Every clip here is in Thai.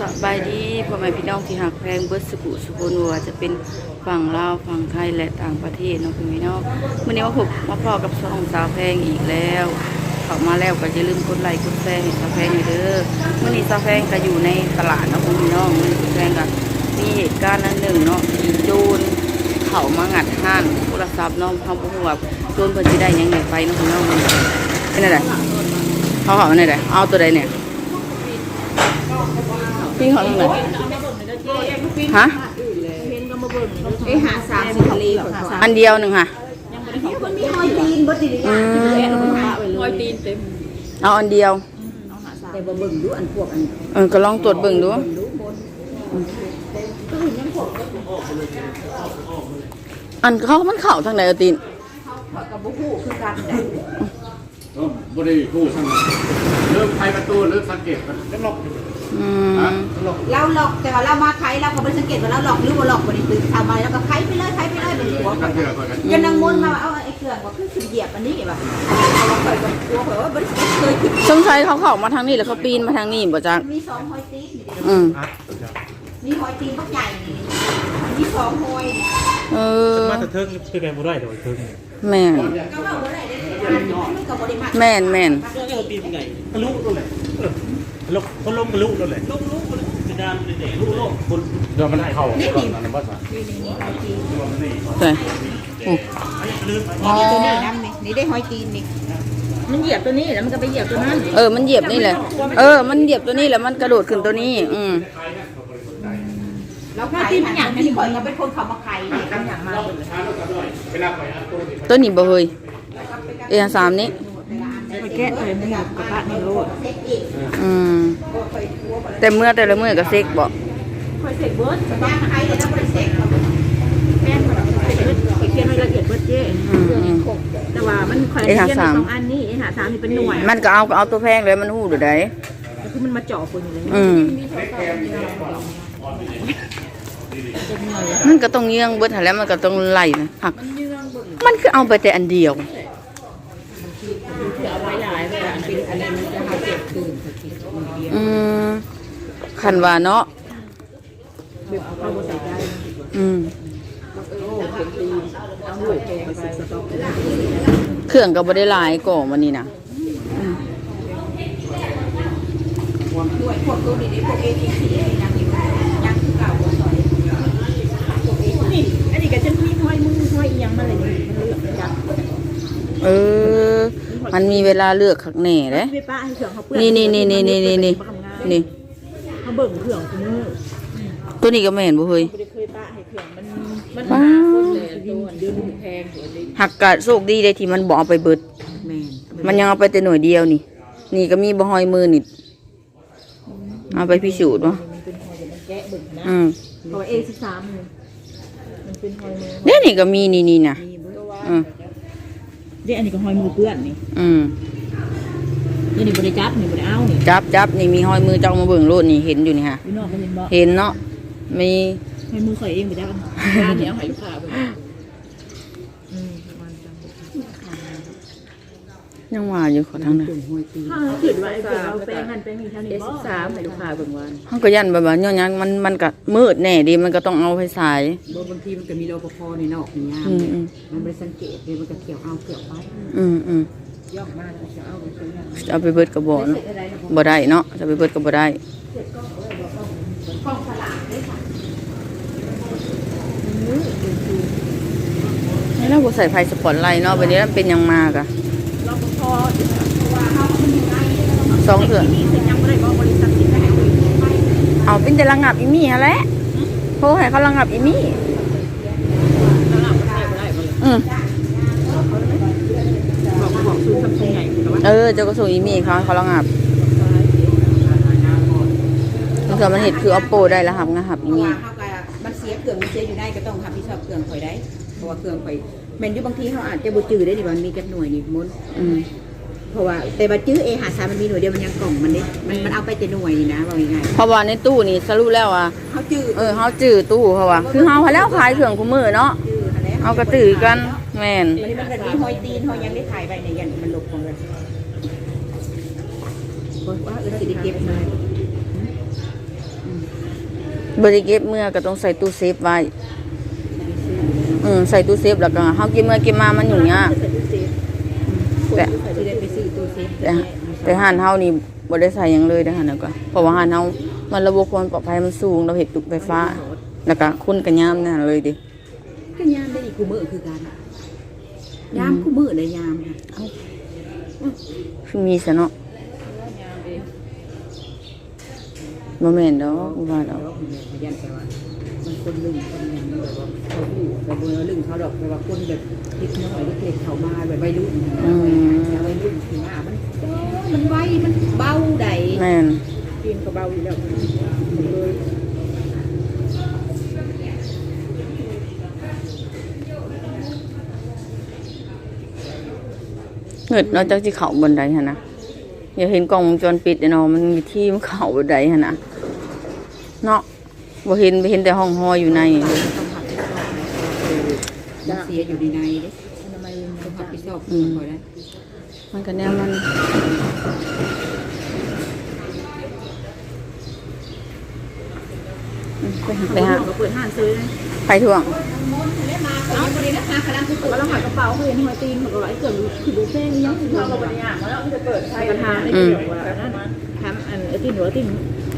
สบายดีพ่อแม่พี่น้องที่หักแพงเบิร์ดสกุสุโกนัวจะเป็นฝั่งลาวฝั่งไทยและต่างประเทศเนาะพี่น้องวันนี้มาพบมาพอกับช่องสาวแพงอีกแล้วเข้ามาแล้วก็อย่าลืมกดไลค์กดแชร์ให้สาวแพงอยู่เด้อวันนี้สาวแพงก็อยู่ในตลาดเนาะพี่น้องวันนี้สาวแพงก็มีเหตุการณ์นั้นหนึ่งเนาะที่โจรเข้ามางัดห้านโทรศัพท์เน้องเขาบอกว่าโจรเพิ่นสิได้ยังไงไปเนาะพี่น้องเป็นอะไรเขาเขาอันไหนเอาตัวใดเนี่ย ปิ้งเขาตรงไหนฮะไอ้หาสามสิบทะเลของสามอันเดียวหนึ่งค่ะมันมีหอยตีนบ่ติดอืมหอยตีนเต็มเอาอันเดียวแต่บ่เบิ่งดูอันพวกอันเออก็ลองตรวจเบิ่งดูอันเขามันเข่าทางไหนเอาตีนกับบ่ฮู้คือกันได้ก็บริคู่ทั้งนั้นเริ่มไขประตูเริ่มสังเกตกันจะล็อก อยู่อืมล็อกเราหลอกแต่ว่าเรามาไขเราก็บ่สังเกตว่าเราหลอกหรือบ่หลอกบ่ได้ตื่นทำมาแล้วก็ไขไปเลยไขไปเลยเป็นสิบ่กันเถอะก่อนกันจนนางมนต์มาว่าเอาไอ้เครื่องว่าคือสิเหยียบอันนี้ว่าเอาว่าข่อยก็กลัวข่อยว่าบ่ได้เคยขึ้นสงสัยเขาเข้ามาทางนี้แล้วเขาปีนมาทางนี้บ่จักมีสองหอยตีนนี่เด้อืมมีหอยตีนบักใหญ่นี่มีสองหอยนี่เออมาแต่เทิงคือไงบ่ได้เดี๋ยวเทิงแม่นก็ว่าบ่ได้เด้มันก็บ่ได้มาแม่นแม่นก็เอาตีนไงทะลุนั่นแห ละเออลงคนลงทะลุนั่นแหละลงลุกกระดานเด็กลุกโลกคนเดี๋ยวมันเข้าก่อนนะบ่ใช่ใช่โอ้ลืมนี่ตัวนี้น้ำนี่นี่ได้หอยตีนนี่มันเหยียบตัวนี้แล้วมันก็ไปเหยียบตัวนั้นเออมันเหยียบนี่แหละ เออ มันเหยียบตัวนี้แล้วมันกระโดดขึ้นตัวนี้ อืมแล้วไข่มันอย่างที่ข่อยก็เป็นคนเขามาไข่นี่กันอย่างมาตัวนี้บ่เฮยเอยสามนี้ ไปแกะเลยมันกระปะนี่โลดอืมแต่เมื่อแต่ละเมื่อก็เซ็กบ่ข่อยเสกเบิร์ดย่างไข่แล้วบ่ได้เสกแป้งมันเสกเบิร์ดข่อยเขียนไว้ละเอียดเบิร์ดเจ้อืมอืมแต่ว่ามันข่อยเอ้เขียยหานไว้สามสองอันนี้ไอ้หาสามนี่เป็นหน่วย มันก็เอาก็เอาตัวแพงเลยมันหูดูได้แต่คือมันมาเจาะคนอยู่เลยอืมมันก็ต้องเยื่องเบิดหั้นแหล้วมันก็ต้องไล่นะหักมันคือเอาไปแต่อันเดียว คันว่าเนาะอืมเครื่องกับ่ได้หลายก่อวันนี้นะเออ มันมีเวลาเลือกขักแหน่เลยนี่นี่นี่นี่นี่นี่นี่ เขาเบิ่งเครื่องคุณมือตัวนี้ก็แม่นบ่เฮ้ยไม่ได้เคยป้าให้เครื่องมันมันป้าหาคนเลยตัวเดือนแพงหัวเลยหักกะโชคดีได้ที่มันบ่เอาไปเบิด แม่นมันยังเอาไปแต่หน่วยเดียวนี่ นี่ก็มีบ่หอยมือนี่เอาไปพิสูจน์วะมันเป็นหอยเดี๋ยวมันแกะเบิ่งนะอืมเพราะว่า A สิบสามเลยมันเป็นหอยมือเดี๋ยวนี่ก็มีนี่นี่นะมีเบิ่งว่าอืมเดี๋ยวอันนี้ก็หอยมือเปื้อนนี่อืม เดี๋ยวนี้บ่ได้จับนี่บ่ได้เอานี่จับจับนี่มีหอยมือเจ้ามาเบิ่งโลดนี่เห็นอยู่นี่ฮะพี่น้องก็เห็นบ่เห็นเนาะมีหอยมือข่อยเองบ่จับร้านนี้เอาให้ลูกค้าเบิ่งอืมมันจังบ่ทันยังว่าอยู่ขอทางนั้นถ้าคิดว่าไอ้พวกเราแป้งนั่นแป้งนี่เท่านี้บ่สิบสามให้ลูกค้าเบิ่งว่าเฮาก็ยันแบบว่าย้อนหยังมันมันก็มืดแน่ดีมันก็ต้องเอาไปสาย บ่บางทีมันก็มีรปภในนอกในยามอืมอืม มันไม่ได้สังเกตเลยมันก็เขี่ยวเอาเขี่ยวไป อืมอืมย่องมากก็ เอาไปเบิดกระบอกเนาะบ่ได้เนาะจะไปเบิดกระบ่ได้นี่เราใส่ไฟสปอร์ตไลน์เนาะวันนี้มันเป็นยังมากอะสองเถื่อนเอาเป็นจะระงับอีมี่ฮะแหละเพราะให้เขาระงับอีมี่อืม เออเจ้าก็ส่งอีมี่เขาให้เขาระงับถ้าเกิดมันเห็ดคือเอาโปได้แล้วหับงะหับอีเพราะมี่ว่าเขาก็มันเสียเครื่องมันเสียอยู่ได้ก็ต้องรับผิดชอบเครื่องข่อยได้เพราะว่าเครื่องข่อยแม่นอยู่บางทีเขาอาจจะบ่จื้อได้ดิว่ามันมีจักหน่วยนี่มนอืมเพราะว่าแต่ว่าจื้อเอหาสามมันมีหน่วยเดียวมันยังกล่องมันเด้มันมันเอาไปแต่หน่วยนี่นะว่าง่ายเพราะว่าในตู้นี่สรุปแล้วอะๆเขาจื้อเออเขาจื้อตู้เขาว่าคือเขาแล้วขายเครื่องคู่มือเนาะจื้อหั่นแหละเอากระตือกันแม่นมันมันก็มีหอยตีนหอยยังได้ถ่ายไว้ในยันมันหลบของมันโอ้ย ว่าเออสิได้เก็บมาอืมบริเก็บเมื่อก็ต้องใส่ตู้เซฟไว้ อืมใส่ตู้เซฟแล้วก็เฮากินเมื่อกินมามันอยู่ยากใส่ตู้เซฟแต่ที่ได้ไปซื้อตู้เซฟแต่แต่ห้านเฮานี่บ่ได้ใส่หยังเลยเด้อหั่นน่ะก็เพราะว่าห้านเฮามันระบบความปลอดภัยมันสูงเราเฮ็ดตุกไฟฟ้า แล้วก็คุณก็ยามนั่นเลยดิก็ยามได้อีกคู่มือคือกันยามคู่มือได้ยามค่ะ คือมีซะเนาะ บ่แม่นดอกบ่ว่าดอกเราพยันแต่ว่ามันคนลึงคนหนึ่งแบบว่าเขาหูแต่บนลึงเขาดอกแต่ว่าคนแบบเล็กน้อยเล็กๆเขามาแบบวัยรุ่นนะแต่วัยรุ่นถึงอะมันมันไวมันเบาใดแม่นปีนก็เบาอยู่แล้วเลยเงิดเนาะจักสิเข้าบนใดหั่นนะ อย่าเห็นกล้องวงจรปิดเนาะมันมีที่มันเข้าบนใดหั่นนะเนาะบ่เห็นบ่เห็นแต่ห้องหออยู่ในมันเสียอยู่ในในเด้อนามัยต้องรับผิดชอบอืมคอยได้มันก็แนวมันอืมไปหาไปหาก็เปิดห้างซื้อ ไปถ่วงเอาบริษัทคณะคือก็แล้วหากระเป๋าเขาเห็นหัวตีนเขาก็ไอ้เกิดคือบุฟเฟ่นี่ยังคือเราบริญญามาแล้วจะเปิดใช้กระทาในเกี่ยวว่านั่นแถมอันไอ้ตีนหัวตีน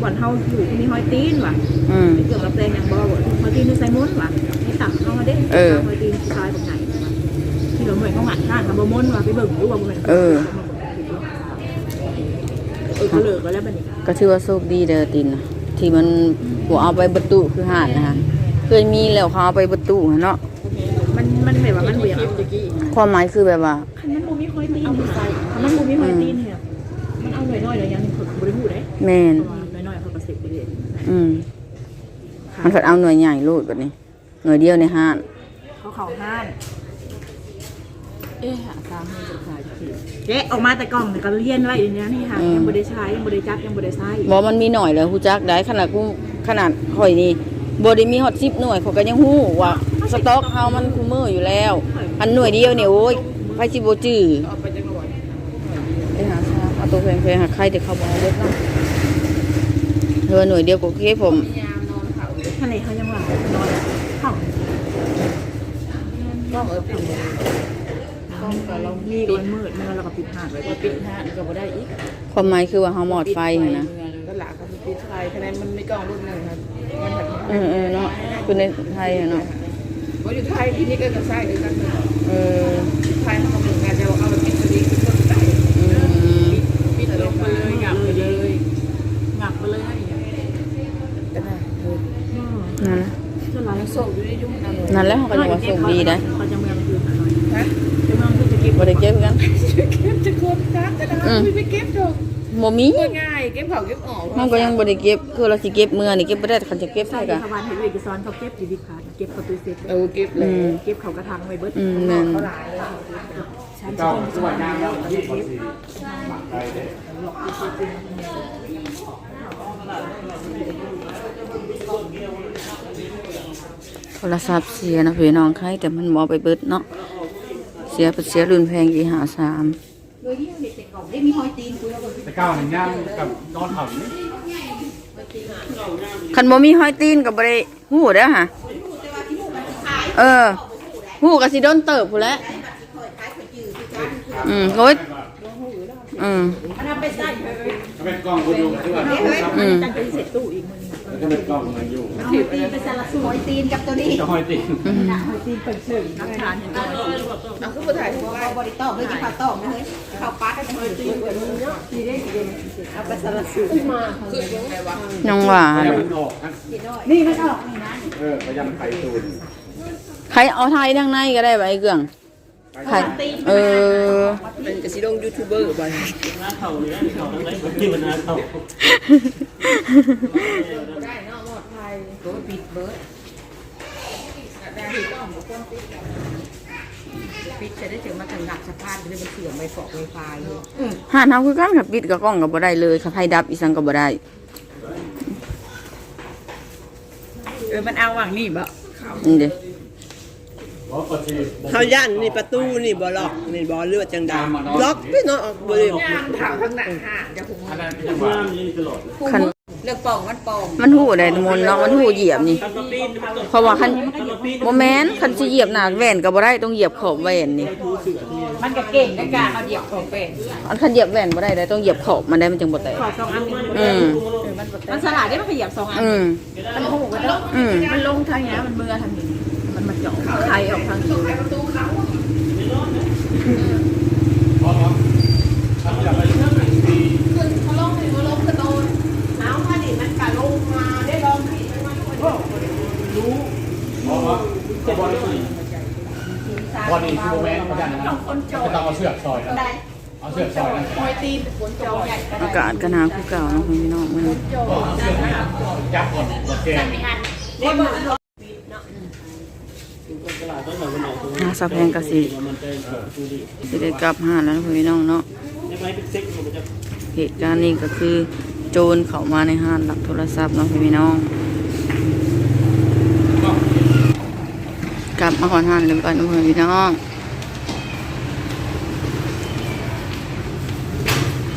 หวานเฮาอยู่มีหอยตีนว่ะอืมเกี่ยวกับแปลงยังบ่บ่หอยตีนในไซมอนว่ะให้ตักเข้ามาเด้หอยตีนชายของไหนที่เราเหมือนเขาหงัดหน้าทำบะมนว่ะไปเบิ่งดูว่ามันเออเออก็เลิกก็แล้วบัดนี้ก็ถือว่าโชคดีเด้อตินน่ะที่มันหัวเอาไปประตูคือห่านนะคะ เคยมีแล้วเขาเอาไปประตูเนาะมันมันแบบว่ามันเบี่ยงความหมายคือแบบว่าคันมันบ่มีหอยตีนค่ะคันมันบ่มีหอยตีนเนี่ยมันเอาหน่อยๆเดี๋ยวยังคนบ่ได้พูดเด้แมนน้อยๆเขาก็เสร็จไปเลยอืมมันก็เอาหน่วยใหญ่โลดแบบนี้ หน่วยเดียวในห้านเขาเขาห้านเอ๊ะหาตามให้จะขายที่แกะออกมาแต่กล่องเนี่ยก็เลียนไว้อย่างนี้นี่ค่ะยังบ่ได้ใช้ยังบ่ได้จับยังบ่ได้ใช้บอกมันมีหน่อยเลยฮู้จักได้ขนาดกูขนาดข่อยนี่ บ่ได้มีฮอตซิปหน่วยเขาก็ยังฮู้ว่าสต็อกเฮามันคูมืออยู่แล้ว อันหน่วยเดียวเนี่ยโอ้ยไผสิบ่จื้อไปหาซาเอาตัวแพงๆหาใครแต่เขาบ่เอาเบิดเนาะเออหน่วยเดียวก็โอเคผมทะเลเขายังว่านอนเขาก็เออผิวก็ก็เรามีโดนมืดเมื่อเราก็ปิดหาดไว้ก็ปิดห้างก็บ่ได้อีกความหมายคือว่าเฮาหมอดไฟหั่นนะก็ หลักก็ปิดไฟคะแนนมันมีกล่องรุ่นหนึ่งครับมันแบบเออเออเนาะคือในไทยอะเนาะว่าอยู่ไทยที่นี่ก็จะใช้ด้วยกันเออไทยเขาเหมือนกันจะเอาไปปิดสวิตช์ก็ได้อืมปิดลงไปเลยหยับไปเลยหงักไปเลยก็ได้เออนั่นเท่าไหร่ส่งอยู่ในยุ่งนะนั่นแหล้วเขาก็ยังว่าโชคดีได้เขาจะเมืองคืนหน่อยฮะจะเมืองคืนจะเก็บบ่ได้เก็บกันเก็บจะครบนะแต่ละไม่ไปเก็บดอกบ่มีง่ายเก็บเขาเก็บออกมันก็ยังบ่ได้เก็บคือเราสิเก็บมื้อนี่เก็บบ่ได้เขาจะเก็บใช่ให้ที่ก็ชาวบ้านเห็นเอกสารเขาเก็บอยู่ดีค่ะเก็บประตูเซ็ตเออเก็บเลอืยม เก็บเขากระถางไว้เบิดอืมแม่นชั้นเก้าสองสวยงามแล้วยี่สิบสี่ไปเด้อโทรศัพท์เสียนะพี่น้องใครแต่มันบ่เอาไปเบิดเนาะเสียไปเสียรุ่นแพงอีหาสาม โดยที่เด็กๆกล่องได้มีหอยตีนคุยแล้วก็แต่ เก้าหนึ่งย่างกับนอนเผานี่คันบ่มีห้อยตีนก็บ่ได้ฮู้เด้อฮะเออฮู้ก็สิโดนเติบพุ่นแหละอืมโอ้ยอืมถ้าเป็นกล้องกูอยู่ที่ว่าอืม ตั้งใจเสร็จตู้อีกมือ ถ้าเป็นกล้องมันอยู่หอยตีนเป็นสารสูหอยตีนกับตัวนี้จะห้อยตีนหอยตีนเปิดเชิงนักทานเห็นไหมเอาคือผู้ถ่ายของเราบริตอกเลยที่เขาตอกนะเฮ้ยเขาปัดกันหอยตีนกับมือเนาะดีได้ดีเอาไปสารสูมาคือยังไงวะน้องว่าให้มันออกนะนี่มันออกนี่นะเออพยายามไข่ตูนใครเอาไทยทางในก็ได้ไว้เกืองใครเออเป็นกระสีลงยูทูบเบอร์ไป ตัวปิดเบิร์ดได้ที่ต้องบุกคนปิดปิดจะได้ถึงมาถึงหลักสะพานจะได้เป็นเสื่อมไปเกาะไวไฟเลยหาทำคือกันค่ะปิดกับกล้องก็บ่ได้เลยค่ะไฟดับอีสังก็บ่ได้เออมันเอาหวังนี่บ่นี่เด้เพราะปฏิเขาย่านนี่ประตูนี่บ่ล็อกนี่บ่เลือดจังดาล็อกพี่เนาะบ่ได้ถามทั้งหนักค่ะจะคงอันนั้นยังว่าน้ำยิงตลอดคัน เเลือกป่องมันป่องมันหูได้มนต์เนาะมันหูเหยียบนี่คันมาปีนมันก็เพราะว่าคันคันมาปีนบ่แม่นคันสิเหยียบหน้าแว่นก็บ่ได้ต้องเหยียบขอบแว่นนี่ทูเสือที่ มันก็เก่งในการเอาเหยียบของเป็นอันคันเหยียบแว่นบ่ได้ได้ต้องเหยียบขอบมันได้มันจึงบ่แตกขอสองอันนี้อืมมันสลาดได้มันขยับสองอันอืมมันหูกันเนาะอืมมันลงทางนี้มันเมื่อทางนี้มันมาเจาะไทยออกทางนี้ บอดี้คือโมเมนต์เหมือนกันนะจะต้องเอาเสือกซอยนะเอาเสือกซอยนะ อา กาศก็หนาคือเก่าเนาะพี่น้องมื้อนี้ก็เอาเสือกนี่ยับก่อนโอเคหาสะแพงก็สิมันจะสีสิได้กลับหาแล้วนะพี่น้องเนาะเหตุการณ์นี้ก็คือโจรเข้ามาในห้างหลักโทรศัพท์เนาะพี่น้อง กลับมาขอนห้างเดี๋ยวก่อนนะพี่น้อง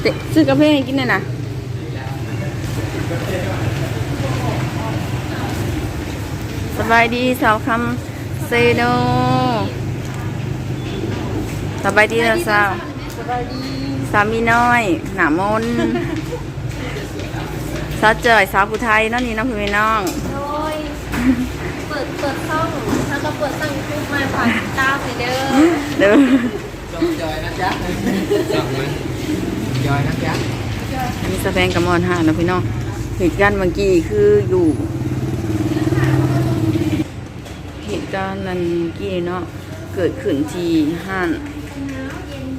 เตะซื้อกาแฟให้กินหน่อยนะสบายดีสาวคำเซโนสบายดีแล้วสาวสามีน้อย หนามนสาวเจยสาวผู้ไทยเนั่นนี่น้องพี่น้องโอ้ยเปิดเปิดช่องถ้าก็เปิดตั้งยูทูบมาฝากติดตามไปเด้อเด้อจอยนะจ๊ะจอยไหมจอยนะจ๊ะ มี สะแพงกับมอนห้านะพี่น้องเหตุการณ์เมื่อกี้คืออยู่ เหตุการณ์นั้นเมื่อกี้เนาะเกิดขึ้นที่ห้าง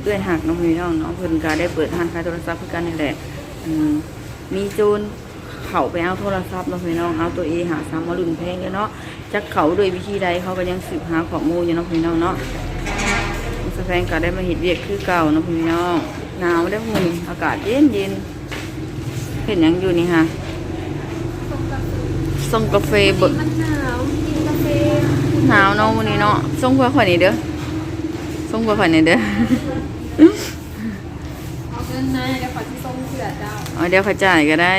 เอื้อนหักน้องพี่น้องเนาะเพิ่นก็ได้เปิดห้างขายโทรศัพท์คือกันนี่แหละมีโจรเขาไปเอาโทรศัพท์เนาะพี่น้องเอาตัวเองหาซ้ำมาลุ่นแพงเลยเนาะจักเขาโดยวิธีใดเขาก็ยังสืบหาข้อมูลอยู่เนาะพี่น้องเนาะสแฟนก็ได้มาเห็ดเวียกคือเก่าเนาะพี่น้องหนาวได้หุ่นอากาศเย็นเย็น เห็นหยังอยู่นี่ฮะส่งกาแฟเบดมันหนาวกินกาแฟหนาวเนาะวันนี้เนาะส่งเพื่อข่อยนี่เด้อส่งเพื่อข่อยนี่เด้อเอาเงินนะเดี๋ยวขอที่ส่งเสือเจ้าเอาเดี๋ยวเขาจ่ายก็ได้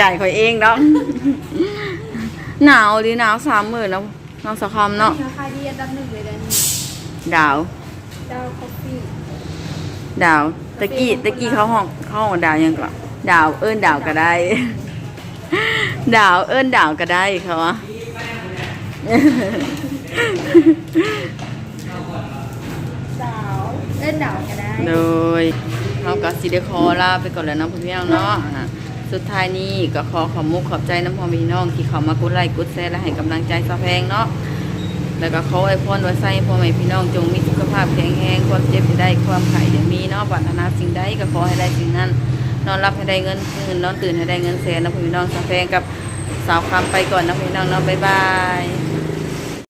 จ่ายข่อยเองดอกหนาวดิหนาวสามหมื่นเนาะน้องสะคอมเนาะราคาดีอันดับหนึ่งเลยนะนี่ดาวเจ้าคอฟฟี่ดาว ตะกี้ตะกี้เขาห้องเขาห้องดาวยังก่อนดาวเอิ้นดาวก็ได้ ดาวเอิ้นดาวก็ได้เขาว่าดาวเล่นดาวก็ได้โดยเขาก็สิได้ขอลาไปก่อนแล้วเนาะพี่น้องเนาะอะสุดท้ายนี้ก็ขอขอบมุกขอบใจน้ำพอพี่น้องที่เขามากดไลค์กดแชร์และให้กำลังใจสะแพงเนาะ แล้วก็เขาไอ้พรไว้ใส่พ่อแม่พี่น้องจงมีสุขภาพแข็งแรงความเจ็บจะได้ความไข่จะมีเนาะปรารถนาสิ่งใดก็ขอให้ได้สิ่งนั้น นอนรับให้ได้เงินคืนนอนตื่นให้ได้เงินแสนนะพี่น้องสาแฟงกับสาวคำไปก่อนนะพี่น้องเนาะบ๊ายบาย